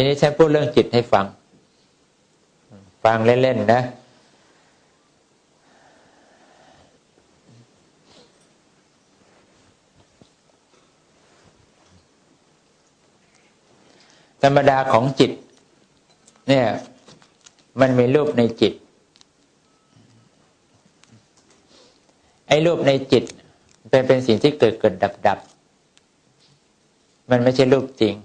ทีนี้ฉันพูดเรื่องจิตให้ฟัง ฟังเล่นๆนะธรรมดาของจิต เนี่ย มันมีรูปในจิต ไอ้รูปในจิต เป็นเป็นสิ่งที่เกิดเกิดดับดับ มันไม่ใช่รูปจริง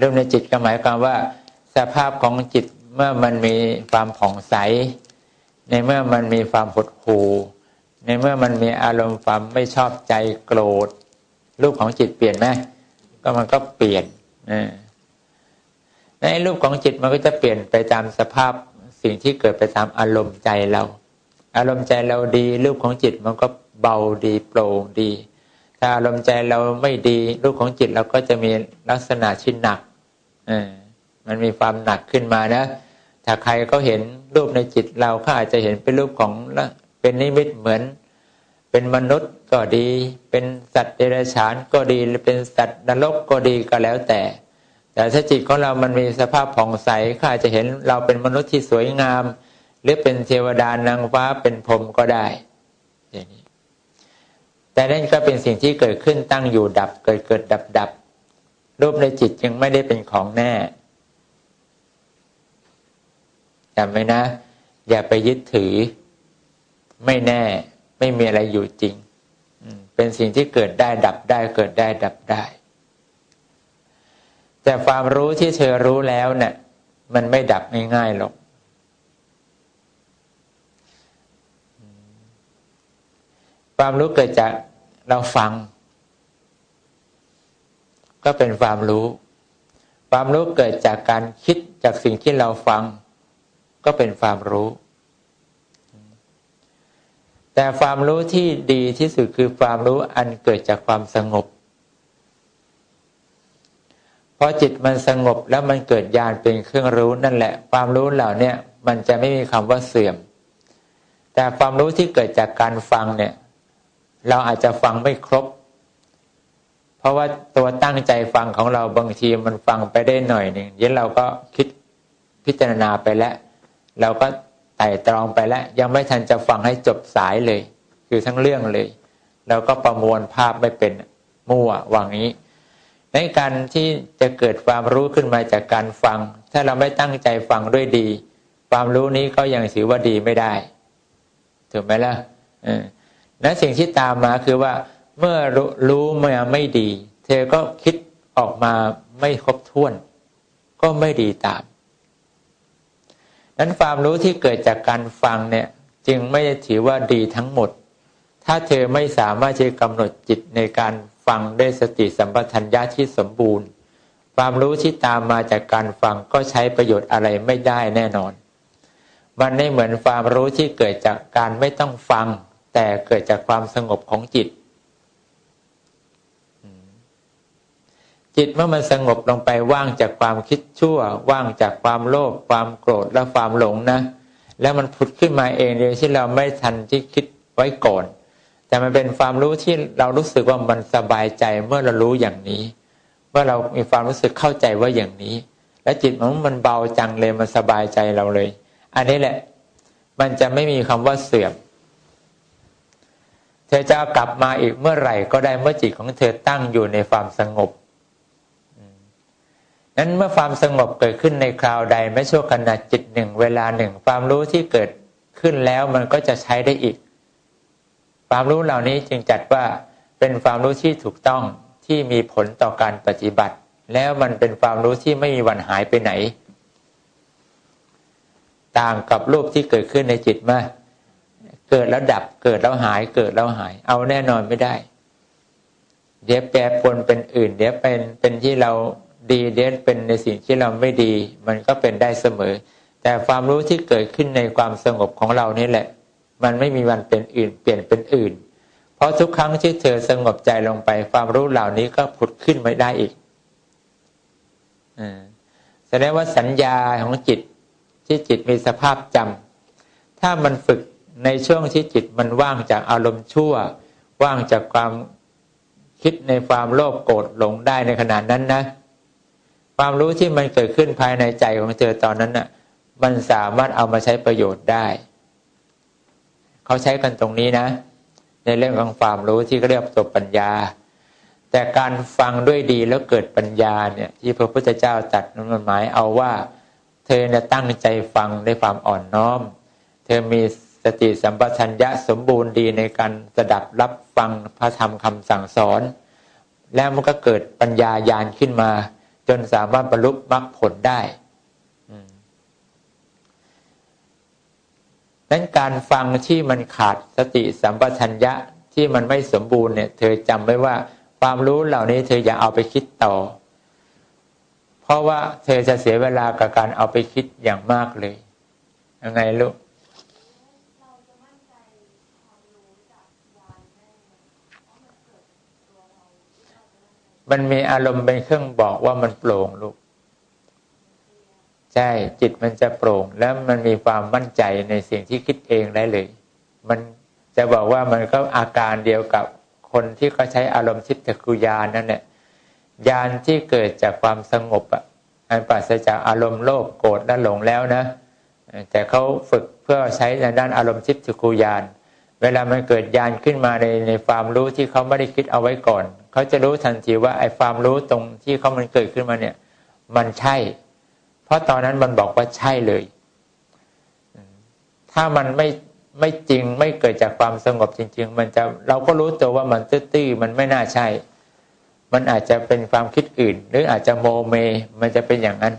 รูปในจิตก็หมายความว่า สภาพของจิตเมื่อมันมีความผ่องใส ในเมื่อมันมีความหดหู่ในเมื่อมันมีอารมณ์ความไม่ชอบใจโกรธ รูปของจิตเปลี่ยนไหมก็มันก็เปลี่ยนในรูปของจิตมันก็จะเปลี่ยนไปตามสภาพสิ่งที่เกิดไปตามอารมณ์ใจเรา อารมณ์ใจเราดี รูปของจิตมันก็เบาดีโปร่งดี ถ้าอารมณ์ใจเราไม่ดีรูปของจิตเราก็จะมีลักษณะชิ้นหนักอมันมีความหนักขึ้นมานะ ถ้าใครก็เห็นรูปในจิตเราเขาอาจจะเห็นเป็นรูปของเป็นนิมิตเหมือน เป็นมนุษย์ก็ดี เป็นสัตว์เดรัจฉานก็ดีหรือเป็นสัตว์นรกก็ดีก็แล้วแต่ แต่ถ้าจิตของเรามันมีสภาพผ่องใสข้าจะเห็นเราเป็นมนุษย์ที่สวยงาม หรือเป็นเทวดานางฟ้าเป็นพรหมก็ได้ แต่นั่นก็เป็นสิ่งที่เกิดขึ้นตั้งอยู่ดับเกิดเกิดดับดับรูปในจิตจึงไม่ได้เป็นของแน่จำไว้นะ อย่าไปยึดถือ ไม่แน่ ไม่มีอะไรอยู่จริง เป็นสิ่งที่เกิดได้ดับได้เกิดได้ดับได้ แต่ความรู้ที่เธอรู้แล้วเนะี่ยมันไม่ดับง่ายๆหรอก ความรู้เกิดจากเราฟัง ก็เป็นความรู้ ความรู้เกิดจากการคิดจากสิ่งที่เราฟัง ก็เป็นความรู้ แต่ความรู้ที่ดีที่สุดคือความรู้อันเกิดจากความสงบพอจิตมันสงบแล้วมันเกิดญาณเป็นเครื่องรู้นั่นแหละ ความรู้เหล่านี้มันจะไม่มีคำว่าเสื่อม แต่ความรู้ที่เกิดจากการฟังเนี่ย เราอาจจะฟังไม่ครบ เพราะว่าตัวตั้งใจฟังของเราบางทีมันฟังไปได้หน่อยหนึ่งยันเราก็คิดพิจารณาไปแล้ว เราก็ไต่ตรองไปแล้ว ยังไม่ทันจะฟังให้จบสายเลย คือทั้งเรื่องเลยเราก็ประมวลภาพไม่เป็นมั่ววางนี้ ในการที่จะเกิดความรู้ขึ้นมาจากการฟัง ถ้าเราไม่ตั้งใจฟังด้วยดี ความรู้นี้ก็ยังถือว่าดีไม่ได้ ถูกไหมล่ะ และสิ่งที่ตามมาคือว่าเมื่อรู้มาไม่ดี เธอก็คิดออกมาไม่ครบถ้วน ก็ไม่ดีตาม นั้นความรู้ที่เกิดจากการฟังเนี่ยจึงไม่ได้ถือว่าดีทั้งหมด ถ้าเธอไม่สามารถจะกำหนดจิตในการฟังได้สติสัมปชัญญะที่สมบูรณ์ ความรู้ที่ตามมาจากการฟังก็ใช้ประโยชน์อะไรไม่ได้แน่นอน มันไม่เหมือนความรู้ที่เกิดจากการไม่ต้องฟัง แต่เกิดจากความสงบของจิต จิตเมื่อมันสงบลงไปว่างจากความคิดชั่ว ว่างจากความโลภความโกรธและความหลงนะ แล้วมันผุดขึ้นมาเองโดยที่เราไม่ทันที่คิดไว้ก่อน แต่มันเป็นความรู้ที่เรารู้สึกว่ามันสบายใจเมื่อเรารู้อย่างนี้ เมื่อเรามีความรู้สึกเข้าใจว่าอย่างนี้ และจิตมันมันเบาจังเลยมันสบายใจเราเลย อันนี้แหละ มันจะไม่มีคำว่าเสื่อม ธอจะกลับมาอีกเมื่อไหร่ก็ได้เมื่อจิตของเธอตั้งอยู่ในความสงบนั้นเมื่อความสงบเกิดขึ้นในคราวใดไม่ชั่วขณะจิตหนึ่งเวลาหนึ่ง ความรู้ที่เกิดขึ้นแล้วมันก็จะใช้ได้อีก ความรู้เหล่านี้จึงจัดว่าเป็นความรู้ที่ถูกต้องที่มีผลต่อการปฏิบัติ แล้วมันเป็นความรู้ที่ไม่มีวันหายไปไหน ต่างกับรูปที่เกิดขึ้นในจิตมา เกิดแล้วดับเกิดแล้วหายเกิดแล้วหาย เอาแน่นอนไม่ได้ เดี๋ยวแปรปนเป็นอื่น เดี๋ยวเป็นเป็นที่เราดีเด่นเป็นในสิ่งที่เราไม่ดี มันก็เป็นได้เสมอ แต่ความรู้ที่เกิดขึ้นในความสงบของเรานี่แหละ มันไม่มีวันเป็นอื่น เปลี่ยนเป็นอื่น เพราะทุกครั้งที่เธอสงบใจลงไป ความรู้เหล่านี้ก็ผุดขึ้นมาได้อีกอแสดงว่าสัญญาของจิตที่จิตมีสภาพจำถ้ามันฝึก ในช่วงที่จิตมันว่างจากอารมณ์ชั่ว ว่างจากความคิดในความโลภโกรธหลงได้ในขณะนั้นนะ ความรู้ที่มันเกิดขึ้นภายในใจของเธอตอนนั้นน่ะ มันสามารถเอามาใช้ประโยชน์ได้ เขาใช้กันตรงนี้นะ ในเรื่องของความรู้ที่เขาเรียกตัวปัญญา แต่การฟังด้วยดีแล้วเกิดปัญญาเนี่ย ที่พระพุทธเจ้าตัดนั้นมันหมายเอาว่า เธอเนี่ยตั้งใจฟังด้วยความอ่อนน้อม เธอมี สติสัมปชัญญะสมบูรณ์ดีในการสดับรับฟังพระธรรมคำสั่งสอน แล้วมันก็เกิดปัญญาญาณขึ้นมา จนสามารถบรรลุมรรคผลได้นั้นการฟังที่มันขาดสติสัมปชัญญะที่มันไม่สมบูรณ์เนี่ย เธอจำไว้ว่าความรู้เหล่านี้เธออย่าเอาไปคิดต่อ เพราะว่าเธอจะเสียเวลากับการเอาไปคิดอย่างมากเลยยังไงลูก มันมีอารมณ์เป็นเครื่องบอกว่ามันโปร่งลูก ใช่ จิตมันจะโปร่ง แล้วมันมีความมั่นใจในสิ่งที่คิดเองได้เลย มันจะบอกว่ามันก็อาการเดียวกับคนที่เขาใช้อารมณ์ทิพย์กุยานนั่นแหละยานที่เกิดจากความสงบอะอันปราศจากอารมณ์โลภโกรธและหลงแล้วนะ แต่เขาฝึกเพื่อใช้ในด้านอารมณ์ทิพย์กุยานเวลามันเกิดยานขึ้นมาในในความรู้ที่เขาไม่ได้คิดเอาไว้ก่อน เขาจะรู้ทันทีว่าไอ้ความรู้ตรงที่เขามันเกิดขึ้นมาเนี่ย มันใช่ เพราะตอนนั้นมันบอกว่าใช่เลย ถ้ามันไม่ไม่จริงไม่เกิดจากความสงบจริง ๆ มันจะเราก็รู้ตัวว่ามันตื้อๆมันไม่น่าใช่ มันอาจจะเป็นความคิดอื่น หรืออาจจะโมเม มันจะเป็นอย่างนั้น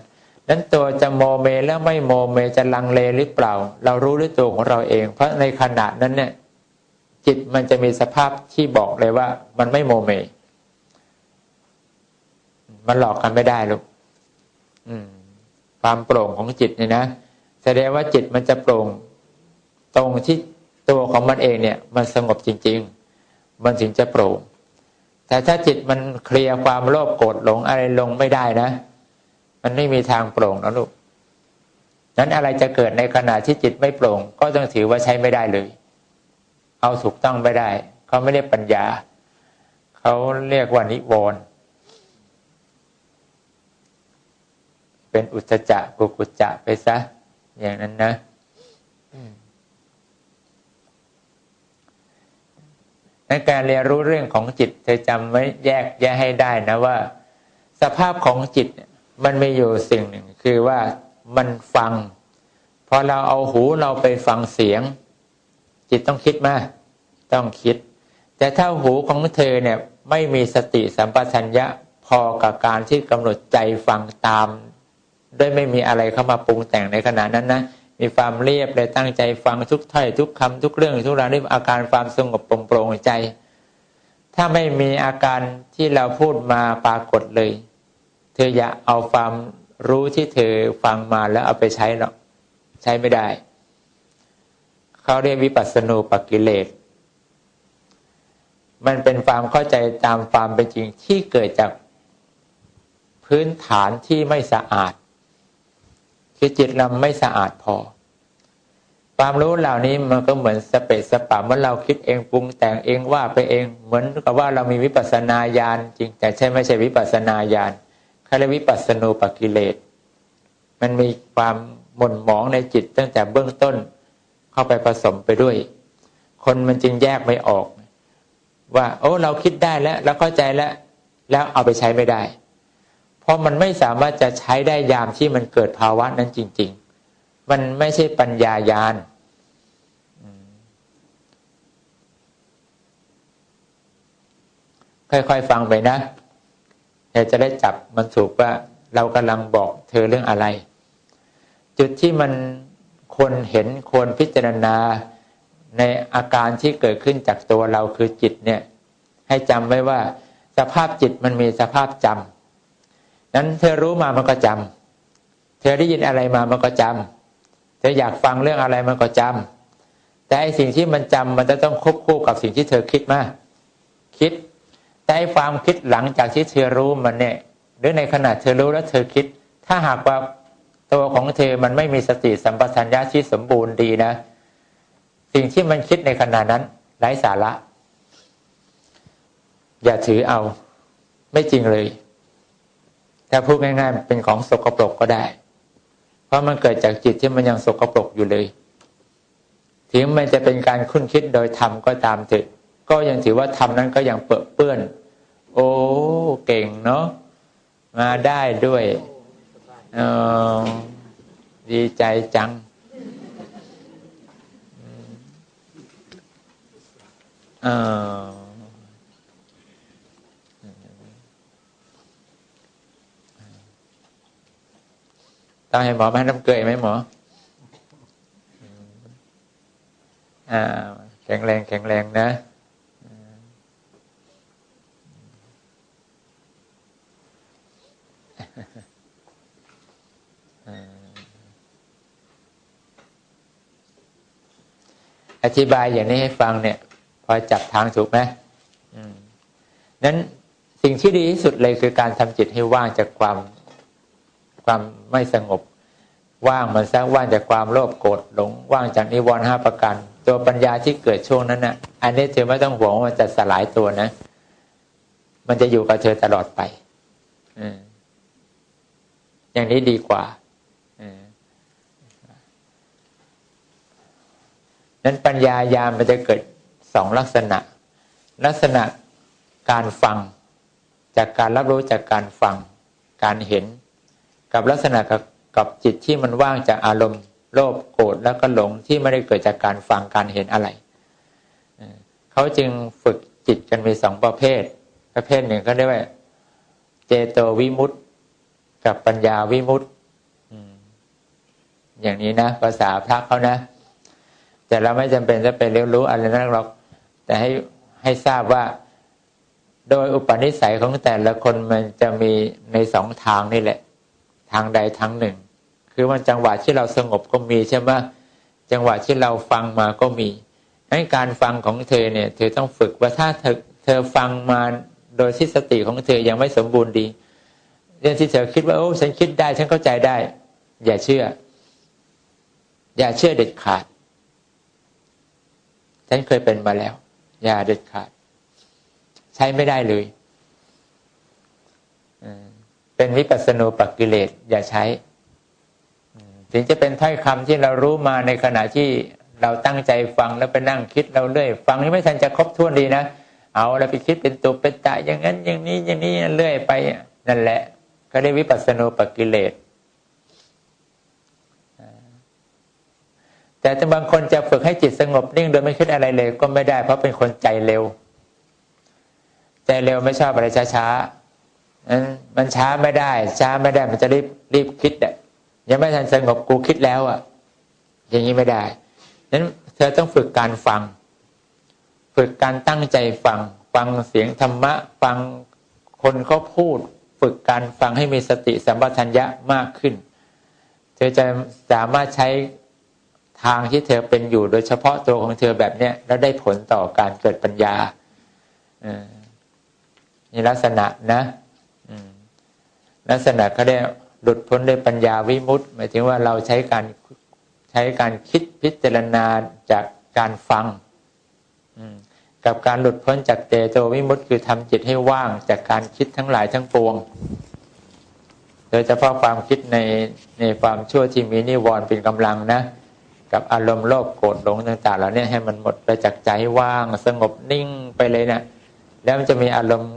นั้นตัวจะโมเมแล้วไม่โมเมจะลังเลหรือเปล่า เรารู้ด้วยตัวของเราเอง เพราะในขณะนั้นเนี่ยจิตมันจะมีสภาพที่บอกเลยว่ามันไม่โมเม มันหลอกกันไม่ได้ลูกความโปร่งของจิตเนี่ยนะแสดงว่าจิตมันจะโปร่ง ตรงที่ตัวของมันเองเนี่ย มันสงบจริง ๆ มันถึงจะโปร่ง แต่ถ้าจิตมันเคลียร์ความโลภโกรธหลงอะไรลงไม่ได้นะมันไม่มีทางโปร่งนะลูกนั้นอะไรจะเกิดในขณะที่จิตไม่โปร่ง ก็ต้องถือว่าใช้ไม่ได้เลย เอาถูกต้องไม่ได้ เขาไม่เรียกปัญญา เขาเรียกว่านิวรณ์ เป็นอุจจะกุกุจจะไปซะ อย่างนั้นนะในการเรียนรู้เรื่องของจิต เธอจำไว้แยกแยกให้ได้นะว่า สภาพของจิตมันมีอยู่สิ่งหนึ่ง คือว่ามันฟัง พอเราเอาหูเราไปฟังเสียง จิตต้องคิดมาต้องคิด แต่ถ้าหูของเธอเนี่ย ไม่มีสติสัมปชัญญะพอกับการที่กำหนดใจฟังตาม ด้วยไม่มีอะไรเข้ามาปรุงแต่งในขณะนั้นนะมีความเรียบเลยตั้งใจฟังทุกถ้อยทุกคำทุกเรื่องทุกราวด้วยอาการความสงบโปร่งใจ ถ้าไม่มีอาการที่เราพูดมาปรากฏเลย เธออย่าเอาความรู้ที่เธอฟังมาแล้วเอาไปใช้หรอกใช้ไม่ได้เขาเรียกวิปัสสนูปกิเลสมันเป็นความเข้าใจตามความเป็นจริงที่เกิดจากพื้นฐานที่ไม่สะอาด คือจิตเราไม่สะอาดพอ ความรู้เหล่านี้มันก็เหมือนสเปซสปะเมื่อเราคิดเองปรุงแต่งเองว่าไปเอง เหมือนกับว่าเรามีวิปัสสนาญาณจริง แต่ใช่ไม่ใช่วิปัสสนาญาณคาเรียวิปัสสนูปกิเลสมันมีความหม่นหมองในจิตตั้งแต่เบื้องต้นเข้าไปผสมไปด้วย คนมันจึงแยกไม่ออก ว่า โอ้เราคิดได้แล้วเราเข้าใจแล้ว แล้วเอาไปใช้ไม่ได้ ราะมันไม่สามารถจะใช้ได้ยามที่มันเกิดภาวะนั้นจริง ๆ มันไม่ใช่ปัญญายาณค่อยๆฟังไปนะเธอจะได้จับมันถูกว่าเรากำลังบอกเธอเรื่องอะไร จุดที่มันควรเห็นควรพิจารณาในอาการที่เกิดขึ้นจากตัวเราคือจิตเนี่ย ให้จำไว้ว่า สภาพจิตมันมีสภาพจำ นั้นเธอรู้มามันก็จำเธอได้ยินอะไรมามันก็จำเธออยากฟังเรื่องอะไรมันก็จำแต่ไอสิ่งที่มันจำมันจะต้องควบคู่กับสิ่งที่เธอคิดมา คิด แต่ไอความคิดหลังจากที่เธอรู้มันเนี่ย หรือในขณะเธอรู้แล้วเธอคิด ถ้าหากว่าตัวของเธอมันไม่มีสติสัมปชัญญะที่สมบูรณ์ดีนะ สิ่งที่มันคิดในขณะนั้นไร้สาระ อย่าถือเอา ไม่จริงเลย ถ้าพูดง่ายๆเป็นของสกปรกก็ได้ เพราะมันเกิดจากจิตที่มันยังสกปรกอยู่เลย ถึงมันจะเป็นการคุ้นคิดโดยธรรมก็ตามเถิดก็ยังถือว่าธรรมนั้นก็ยังเปื้อเปื้อน โอ้เก่งเนาะมาได้ด้วยออดีใจจังเออ ต้องให้หมอมาน้ำเกลือไหมหมออ่าแข็งแรงแข็งแรงนะอธิบายอย่างนี้ให้ฟังเนี่ย พอจับทางถูกไหมนั้นสิ่งที่ดีที่สุดเลยคือการทำจิตให้ว่างจากความ ความไม่สงบ ว่างมันซะว่างจากความโลภโกรธหลงว่างจากนิวรณ์ห้าประการตัวปัญญาที่เกิดช่วงนั้นนะอันนี้เธอไม่ต้องห่วงว่ามันจะสลายตัวนะ มันจะอยู่กับเธอตลอดไปอย่างนี้ดีกว่านั้นปัญญายามมันจะเกิดสองลักษณะ ลักษณะการฟัง จากการรับรู้จากการฟัง การเห็น กับลักษณะกับกับจิตที่มันว่างจากอารมณ์ โลภโกรธแล้วก็หลงที่ไม่ได้เกิดจากการฟังการเห็นอะไรเขาจึงฝึกจิตกันมีสองประเภท ประเภทหนึ่งก็เรียกว่า เจโตวิมุตต์กับปัญญาวิมุตต์อย่างนี้นะภาษาพระเขานะ แต่เราไม่จำเป็นจะไปเรียนรู้อะไรนักหรอกแต่ให้ให้ทราบว่า โดยอุปนิสัยของแต่ละคนมันจะมีในสองทางนี่แหละ ทางใดทางหนึ่ง คือมันจังหวะที่เราสงบก็มีใช่ไหมจังหวะที่เราฟังมาก็มีให้การฟังของเธอเนี่ยเธอต้องฝึกว่าถ้าเธอเธอฟังมาโดยที่สติของเธอยังไม่สมบูรณ์ดีเรื่องที่เธอคิดว่าโอ้ฉันคิดได้ฉันเข้าใจได้ อย่าเชื่อ อย่าเชื่อเด็ดขาด ฉันเคยเป็นมาแล้ว อย่าเด็ดขาด ใช้ไม่ได้เลย เป็นวิปัสสนูปักกิเลสอย่าใช้ถึงจะเป็นถ้อยคำที่เรารู้มาในขณะที่เราตั้งใจฟังแล้วไปนั่งคิดเราเรื่อย ฟังนี่ไม่ทันจะครบถ้วนดีนะ เอาเราไปคิดเป็นตัวเป็นตาอย่างนั้นอย่างนี้อย่างนี้เรื่อยไปนั่นแหละ ก็ได้วิปัสสนูปักกิเลสแต่บางคนจะฝึกให้จิตสงบนิ่งโดยไม่คิดอะไรเลยก็ไม่ได้เพราะเป็นคนใจเร็ว ใจเร็วไม่ชอบอะไรช้าๆ มันช้าไม่ได้ ช้าไม่ได้มันจะรีบรีบคิดอะยังไม่ทันสงบกูคิดแล้วอะ อย่างนี้ไม่ได้นั้นเธอต้องฝึกการฟัง ฝึกการตั้งใจฟัง ฟังเสียงธรรมะ ฟังคนเขาพูด ฝึกการฟังให้มีสติสัมปชัญญะมากขึ้น เธอจะสามารถใช้ทางที่เธอเป็นอยู่โดยเฉพาะตัวของเธอแบบเนี้ยแล้วได้ผลต่อการเกิดปัญญานี่ลักษณะนะ ลักษณะเขาได้หลุดพ้นด้วยปัญญาวิมุตต์หมายถึงว่าเราใช้การใช้การคิดพิจารณาจากการฟังกับการหลุดพ้นจากเตโตวิมุตต์คือทำจิตให้ว่างจากการคิดทั้งหลายทั้งปวง โดยเฉพาะความคิดในในความชั่วที่มีนิวรณ์เป็นกำลังนะ กับอารมณ์โลภโกรธหลงต่างๆเหล่านี้ให้มันหมดไปจากใจว่างสงบนิ่งไปเลยเนะี่ยแล้วมันจะมีอารมณ์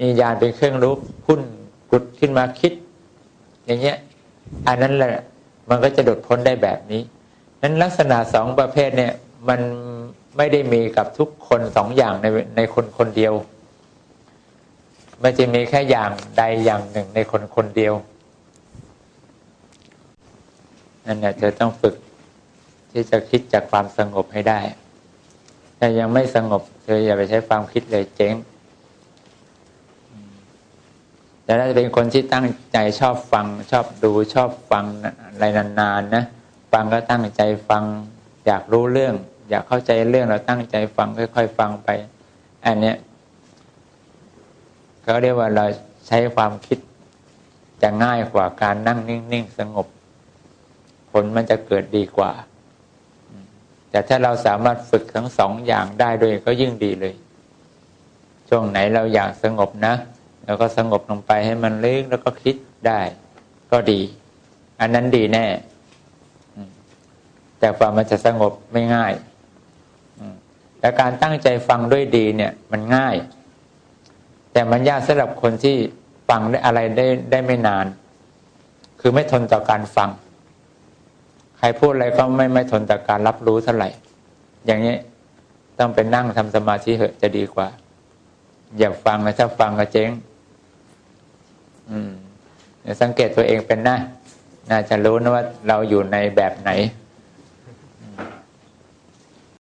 มีญาณเป็นเครื่องรู้พุ่น กุดขึ้นมาคิด อย่างเงี้ย อันนั้นแหละมันก็จะดดพ้นได้แบบนี้ นั้นลักษณะสองประเภทเนี่ย มันไม่ได้มีกับทุกคนสองอย่างในในคนคนเดียว มันจะมีแค่อย่างใดอย่างหนึ่งในคนคนเดียวนั่นแหละเธอต้องฝึกที่จะคิดจากความสงบให้ได้ แต่ยังไม่สงบเธออย่าไปใช้ความคิดเลยเจ๊ง แต่ถ้าจะเป็นคนที่ตั้งใจชอบฟัง ชอบดูชอบฟังอะไรนานๆนะฟังก็ตั้งใจฟัง อยากรู้เรื่อง อยากเข้าใจเรื่องเราตั้งใจฟังค่อย ๆ ฟังไปอันเนี้ยเขาเรียกว่าเราใช้ความคิดจะง่ายกว่าการนั่งนิ่งๆสงบ ผลมันจะเกิดดีกว่า แต่ถ้าเราสามารถฝึกทั้งสองอย่างได้ด้วยก็ยิ่งดีเลย ช่วงไหนเราอยากสงบนะ แล้วก็สงบลงไปให้มันเลึกแล้วก็คิดได้ ก็ดี อันนั้นดีแน่แต่กว่ามันจะสงบไม่ง่ายแต่การตั้งใจฟังด้วยดีเนี่ย มันง่าย แต่มันยากสำหรับคนที่ฟังได้อะไรได้ได้ไม่นาน คือไม่ทนต่อการฟัง ใครพูดอะไรก็ไม่ไม่ทนต่อการรับรู้เท่าไหร่ อย่างนี้ต้องไปนั่งทำสมาธิเหอะจะดีกว่า อย่าฟังนะถ้าฟังก็เจ๊ง สังเกตตัวเองเป็นหน้าน่าจะรู้นะว่าเราอยู่ในแบบไหน